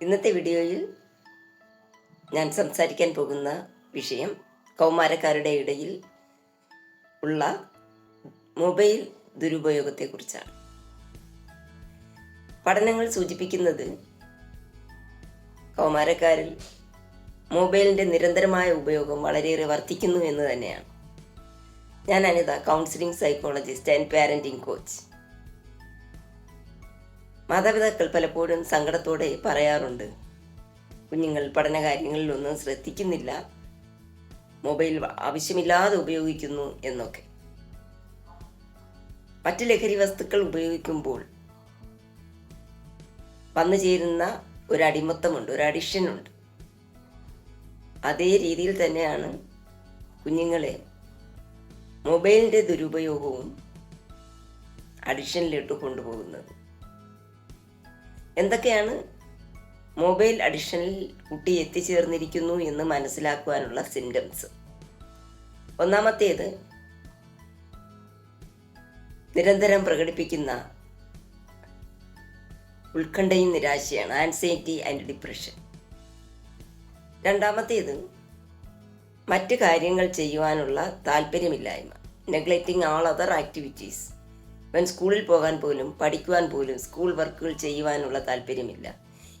ഇന്നത്തെ വീഡിയോയിൽ ഞാൻ സംസാരിക്കാൻ പോകുന്ന വിഷയം കൗമാരക്കാരുടെ ഇടയിൽ ഉള്ള മൊബൈൽ ദുരുപയോഗത്തെക്കുറിച്ചാണ്. പഠനങ്ങൾ സൂചിപ്പിക്കുന്നത് കൗമാരക്കാരിൽ മൊബൈലിന്റെ നിരന്തരമായ ഉപയോഗം വളരെയേറെ വർദ്ധിക്കുന്നു എന്ന് തന്നെയാണ്. ഞാൻ Anitha counselling psychologist and parenting coach മാതാപിതാക്കൾ പലപ്പോഴും സങ്കടത്തോടെ പറയാറുണ്ട്. കുഞ്ഞുങ്ങൾ പഠന പഠനകാര്യങ്ങളിലൊന്നും ശ്രദ്ധിക്കുന്നില്ല. മൊബൈൽ ആവശ്യമില്ലാതെ ഉപയോഗിക്കുന്നു എന്നൊക്കെ. മറ്റ് ലഹരി വസ്തുക്കൾ ഉപയോഗിക്കുമ്പോൾ വന്നു ചേരുന്ന ഒരു അടിമത്തമുണ്ട് ഒരു അഡിക്ഷനുണ്ട് അതേ രീതിയിൽ തന്നെയാണ് കുഞ്ഞുങ്ങളെ മൊബൈലിന്റെ ദുരുപയോഗവും അഡിക്ഷനിലിട്ട് കൊണ്ടുപോകുന്നത്. എന്തൊക്കെയാണ് മൊബൈൽ അഡിക്ഷനിൽ കുട്ടി എത്തിച്ചേർന്നിരിക്കുന്നു എന്ന് മനസ്സിലാക്കുവാനുള്ള സിംറ്റംസ് ഒന്നാമത്തേത് നിരന്തരം പ്രകടിപ്പിക്കുന്ന ഉത്കണ്ഠയും നിരാശയാണ് ആൻസൈറ്റി ആൻഡ് ഡിപ്രഷൻ രണ്ടാമത്തേത് മറ്റ് കാര്യങ്ങൾ ചെയ്യുവാനുള്ള താല്പര്യമില്ലായ്മ നെഗ്ലക്റ്റിംഗ് ആൾ അതർ ആക്ടിവിറ്റീസ് ഇവൻ സ്കൂളിൽ പോകാൻ പോലും പഠിക്കുവാൻ പോലും സ്കൂൾ വർക്കുകൾ ചെയ്യുവാനുള്ള താല്പര്യമില്ല.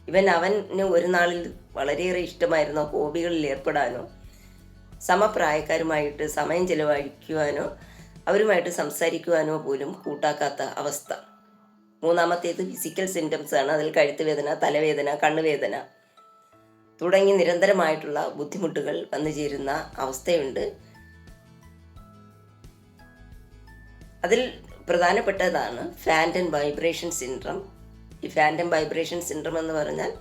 ഇവൻ അവന് ഒരു നാളിൽ വളരെയേറെ ഇഷ്ടമായിരുന്ന ഹോബികളിൽ ഏർപ്പെടാനോ സമപ്രായക്കാരുമായിട്ട് സമയം ചെലവഴിക്കുവാനോ അവരുമായിട്ട് സംസാരിക്കുവാനോ പോലും കൂട്ടാക്കാത്ത അവസ്ഥ. മൂന്നാമത്തേത് ഫിസിക്കൽ സിംറ്റംസ് ആണ്. അതിൽ കഴുത്ത് വേദന തലവേദന കണ്ണുവേദന തുടങ്ങി നിരന്തരമായിട്ടുള്ള ബുദ്ധിമുട്ടുകൾ വന്നു ചേരുന്ന അവസ്ഥയുണ്ട്. അതിൽ പ്രധാനപ്പെട്ടതാണ് ഫാന്റൻ വൈബ്രേഷൻ സിൻഡ്രം ഈ ഫാന്റം വൈബ്രേഷൻ സിൻഡ്രം എന്ന് പറഞ്ഞാൽ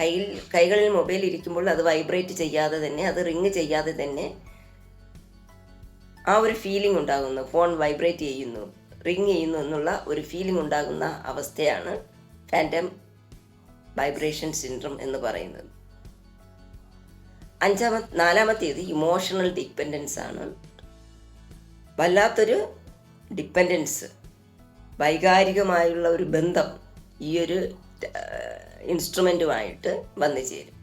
കയ്യിൽ കൈകളിൽ മൊബൈൽ ഇരിക്കുമ്പോൾ അത് വൈബ്രേറ്റ് ചെയ്യാതെ തന്നെ അത് റിങ് ചെയ്യാതെ തന്നെ ആ ഒരു ഫീലിംഗ് ഉണ്ടാകുന്നു. ഫോൺ വൈബ്രേറ്റ് ചെയ്യുന്നു റിങ് ചെയ്യുന്നു എന്നുള്ള ഒരു ഫീലിംഗ് ഉണ്ടാകുന്ന അവസ്ഥയാണ് ഫാന്റം വൈബ്രേഷൻ സിൻഡ്രം എന്ന് പറയുന്നത്. അഞ്ചാമ നാലാമത്തേത് ഇമോഷണൽ ഡിപ്പെൻഡൻസ് ആണ്. വല്ലാത്തൊരു ഡിപ്പെൻഡൻസ് വൈകാരികമായുള്ള ഒരു ബന്ധം ഈ ഒരു ഇൻസ്ട്രുമെന്റുമായിട്ട് വന്നു ചേരും.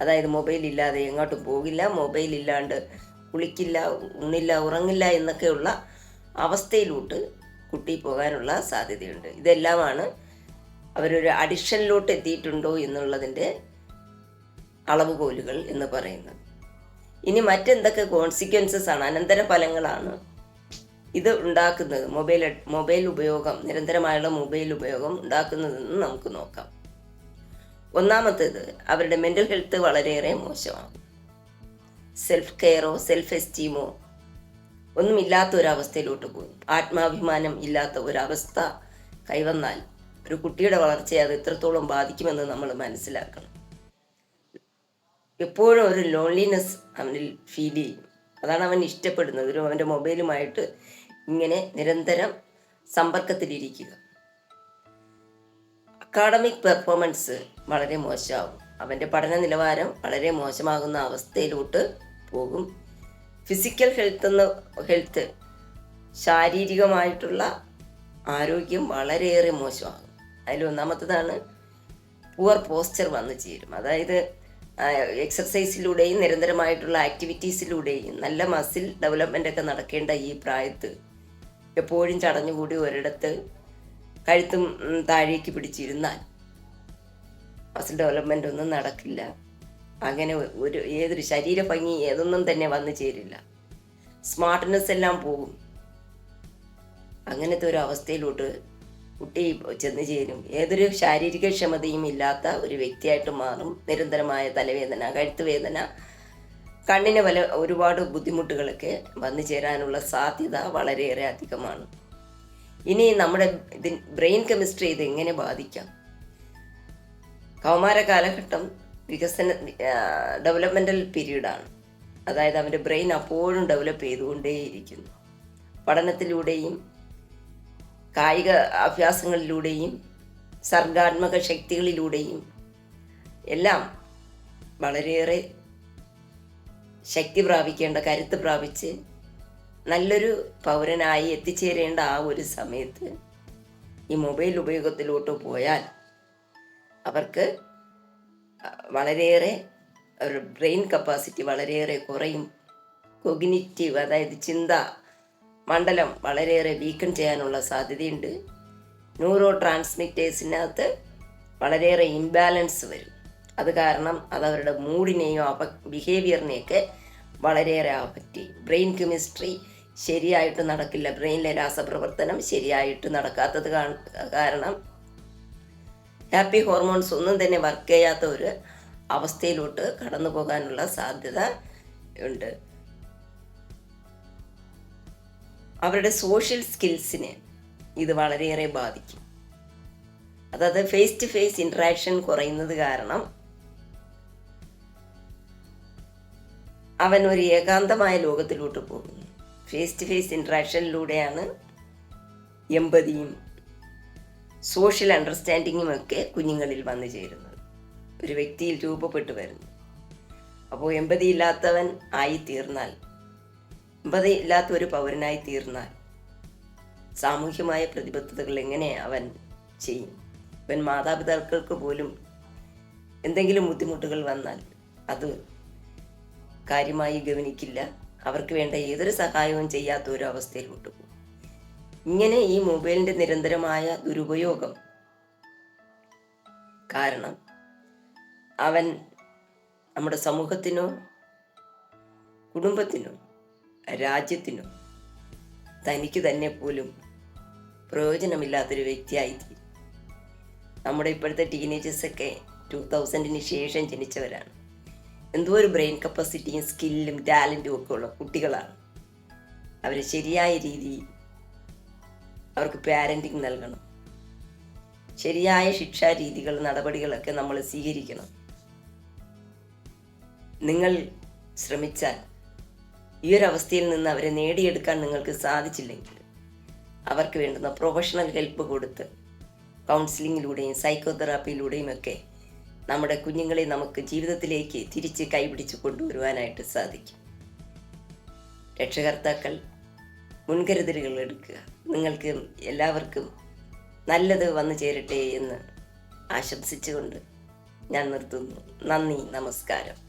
അതായത് മൊബൈൽ ഇല്ലാതെ എങ്ങോട്ടും പോകില്ല മൊബൈൽ ഇല്ലാണ്ട് കുളിക്കില്ല ഉണ്ണില്ല ഉറങ്ങില്ല എന്നൊക്കെയുള്ള അവസ്ഥയിലോട്ട് കുട്ടി പോകാനുള്ള സാധ്യതയുണ്ട്. ഇതെല്ലാമാണ് അവരൊരു അഡിക്ഷനിലോട്ട് എത്തിയിട്ടുണ്ടോ എന്നുള്ളതിന്റെ അളവുകോലുകൾ എന്ന് പറയുന്നത്. ഇനി മറ്റെന്തൊക്കെ കോൺസിക്വൻസസ് ആണ്? അനന്തര ഫലങ്ങളാണ് ഇത് ഉണ്ടാക്കുന്നത്. മൊബൈൽ മൊബൈൽ ഉപയോഗം നിരന്തരമായുള്ള മൊബൈൽ ഉപയോഗം ഉണ്ടാക്കുന്നതെന്ന് നമുക്ക് നോക്കാം. ഒന്നാമത്തേത് അവരുടെ മെന്റൽ ഹെൽത്ത് വളരെയേറെ മോശമാണ്. സെൽഫ് കെയറോ സെൽഫ് എസ്റ്റീമോ ഒന്നുമില്ലാത്ത ഒരവസ്ഥയിലോട്ട് പോകും ആത്മാഭിമാനം ഇല്ലാത്ത ഒരവസ്ഥ കൈവന്നാൽ ഒരു കുട്ടിയുടെ വളർച്ചയെ അത് എത്രത്തോളം ബാധിക്കുമെന്ന് നമ്മൾ മനസ്സിലാക്കണം. എപ്പോഴും ഒരു ലോൺലിനെസ് അവനിൽ ഫീൽ ചെയ്യും. അതാണ് അവൻ ഇഷ്ടപ്പെടുന്നത്. ഒരു അവന്റെ മൊബൈലുമായിട്ട് ഇങ്ങനെ നിരന്തരം സമ്പർക്കത്തിലിരിക്കുക. അക്കാഡമിക് പെർഫോമൻസ് വളരെ മോശമാകും അവന്റെ പഠന നിലവാരം വളരെ മോശമാകുന്ന അവസ്ഥയിലോട്ട് പോകും. ഫിസിക്കൽ ഹെൽത്ത് എന്ന ഹെൽത്ത് ശാരീരികമായിട്ടുള്ള ആരോഗ്യം വളരെയേറെ മോശമാകും. അതിൽ ഒന്നാമത്തതാണ് പുവർ പോസ്ചർ വന്നു ചേരും. അതായത് എക്സർസൈസിലൂടെയും നിരന്തരമായിട്ടുള്ള ആക്ടിവിറ്റീസിലൂടെയും നല്ല മസിൽ ഡെവലപ്മെന്റ് ഒക്കെ നടക്കേണ്ട ഈ പ്രായത്ത് എപ്പോഴും ചടഞ്ഞുകൂടി ഒരിടത്ത് കഴുത്തും താഴേക്ക് പിടിച്ചിരുന്നാൽ മസിൽ ഡെവലപ്മെന്റ് ഒന്നും നടക്കില്ല. അങ്ങനെ ഒരു ഏതൊരു ശരീര ഭംഗി ഏതൊന്നും തന്നെ വന്നു ചേരില്ല. സ്മാർട്ട്നെസ് എല്ലാം പോകും. അങ്ങനത്തെ ഒരു അവസ്ഥയിലോട്ട് കുട്ടി ചെന്ന് ചേരും. ഏതൊരു ശാരീരിക ക്ഷമതയും ഇല്ലാത്ത ഒരു വ്യക്തിയായിട്ട് മാറും. നിരന്തരമായ തലവേദന കഴുത്ത് വേദന കണ്ണിന് വല ഒരുപാട് ബുദ്ധിമുട്ടുകളൊക്കെ വന്നു ചേരാനുള്ള സാധ്യത വളരെയേറെ അധികമാണ്. ഇനി നമ്മുടെ ബ്രെയിൻ കെമിസ്ട്രി ഇത് എങ്ങനെ ബാധിക്കാം? കൗമാര കാലഘട്ടം വികസന ഡെവലപ്മെന്റൽ പീരീഡാണ്. അതായത് അവന്റെ ബ്രെയിൻ അപ്പോഴും ഡെവലപ്പ് ചെയ്തുകൊണ്ടേയിരിക്കുന്നു. പഠനത്തിലൂടെയും കായിക അഭ്യാസങ്ങളിലൂടെയും സർഗാത്മക ശക്തികളിലൂടെയും എല്ലാം വളരെയേറെ ശക്തി പ്രാപിക്കേണ്ട കരുത്ത് പ്രാപിച്ച് നല്ലൊരു പൗരനായി എത്തിച്ചേരേണ്ട ആ ഒരു സമയത്ത് ഈ മൊബൈൽ ഉപയോഗത്തിലോട്ട് പോയാൽ അവർക്ക് വളരെയേറെ ഒരു ബ്രെയിൻ കപ്പാസിറ്റി വളരെയേറെ കുറയും. കൊഗ്നിറ്റീവ് അതായത് ചിന്ത മണ്ഡലം വളരെയേറെ വീക്കൺ ചെയ്യാനുള്ള സാധ്യതയുണ്ട്. ന്യൂറോ ട്രാൻസ്മിറ്റേഴ്സിനകത്ത് വളരെയേറെ ഇംബാലൻസ് വരും. അത് കാരണം അത് അവരുടെ മൂഡിനെയോ അപ ബിഹേവിയറിനെയൊക്കെ വളരെയേറെ അഫക്റ്റ് ചെയ്യും. ബ്രെയിൻ കെമിസ്ട്രി ശരിയായിട്ട് നടക്കില്ല. ബ്രെയിനിലെ രാസപ്രവർത്തനം ശരിയായിട്ട് നടക്കാത്തത് കാരണം ഹാപ്പി ഹോർമോൺസ് ഒന്നും തന്നെ വർക്ക് ചെയ്യാത്ത ഒരു അവസ്ഥയിലോട്ട് കടന്നു പോകാനുള്ള സാധ്യത ഉണ്ട്. അവരുടെ സോഷ്യൽ സ്കിൽസിനെ ഇത് വളരെയേറെ ബാധിക്കും. അതായത് ഫേസ് ടു ഫേസ് ഇൻട്രാക്ഷൻ കുറയുന്നത് കാരണം അവൻ ഒരു ഏകാന്തമായ ലോകത്തിലോട്ട് പോകുന്നു. ഫേസ് ടു ഫേസ് ഇൻട്രാക്ഷനിലൂടെയാണ് എമ്പതിയും സോഷ്യൽ അണ്ടർസ്റ്റാൻഡിങ്ങും ഒക്കെ കുഞ്ഞുങ്ങളിൽ വന്നു ചേരുന്നത്. ഒരു വ്യക്തിയിൽ രൂപപ്പെട്ടു വരുന്നു. അപ്പോൾ എമ്പതി ഇല്ലാത്തവൻ ആയി തീർന്നാൽ എമ്പതി ഇല്ലാത്ത ഒരു പൗരനായി തീർന്നാൽ സാമൂഹ്യമായ പ്രതിബദ്ധതകൾ എങ്ങനെ അവൻ ചെയ്യും? അവൻ മാതാപിതാക്കൾക്ക് പോലും എന്തെങ്കിലും ബുദ്ധിമുട്ടുകൾ വന്നാൽ അത് കാര്യമായി ഗവനിക്കില്ല. അവർക്ക് വേണ്ട ഏതൊരു സഹായവും ചെയ്യാത്ത ഒരു അവസ്ഥയിലോട്ട് പോകും ഇങ്ങനെ ഈ മൊബൈലിന്റെ നിരന്തരമായ ദുരുപയോഗം കാരണം അവൻ നമ്മുടെ സമൂഹത്തിനോ കുടുംബത്തിനോ രാജ്യത്തിനോ തനിക്ക് തന്നെ പോലും പ്രയോജനമില്ലാത്തൊരു വ്യക്തിയായിത്തീരും. നമ്മുടെ ഇപ്പോഴത്തെ ടീനേജേഴ്സൊക്കെ ടു തൗസൻഡിന് ശേഷം ജനിച്ചവരാണ്. എന്തോ ഒരു ബ്രെയിൻ കപ്പാസിറ്റിയും സ്കില്ലും ടാലന്റും ഒക്കെ ഉള്ള കുട്ടികളാണ്. അവർ ശരിയായ രീതി അവർക്ക് പാരന്റിങ് നൽകണം. ശരിയായ ശിക്ഷാ രീതികൾ നടപടികളൊക്കെ നമ്മൾ സ്വീകരിക്കണം. നിങ്ങൾ ശ്രമിച്ചാൽ ഈ ഒരു അവസ്ഥയിൽ നിന്ന് അവരെ നേടിയെടുക്കാൻ നിങ്ങൾക്ക് സാധിച്ചില്ലെങ്കിൽ അവർക്ക് വേണ്ടുന്ന പ്രൊഫഷണൽ ഹെൽപ്പ് കൊടുത്ത് കൗൺസിലിങ്ങിലൂടെയും സൈക്കോതെറാപ്പിയിലൂടെയും ഒക്കെ നമ്മുടെ കുഞ്ഞുങ്ങളെ നമുക്ക് ജീവിതത്തിലേക്ക് തിരിച്ച് കൈപിടിച്ച് കൊണ്ടുവരുവാനായിട്ട് സാധിക്കും. രക്ഷകർത്താക്കൾ മുൻകരുതലുകൾ എടുക്കുക. നിങ്ങൾക്ക് എല്ലാവർക്കും നല്ലത് വന്നു ചേരട്ടെ എന്ന് ആശംസിച്ചുകൊണ്ട് ഞാൻ നിർത്തുന്നു. നന്ദി നമസ്കാരം.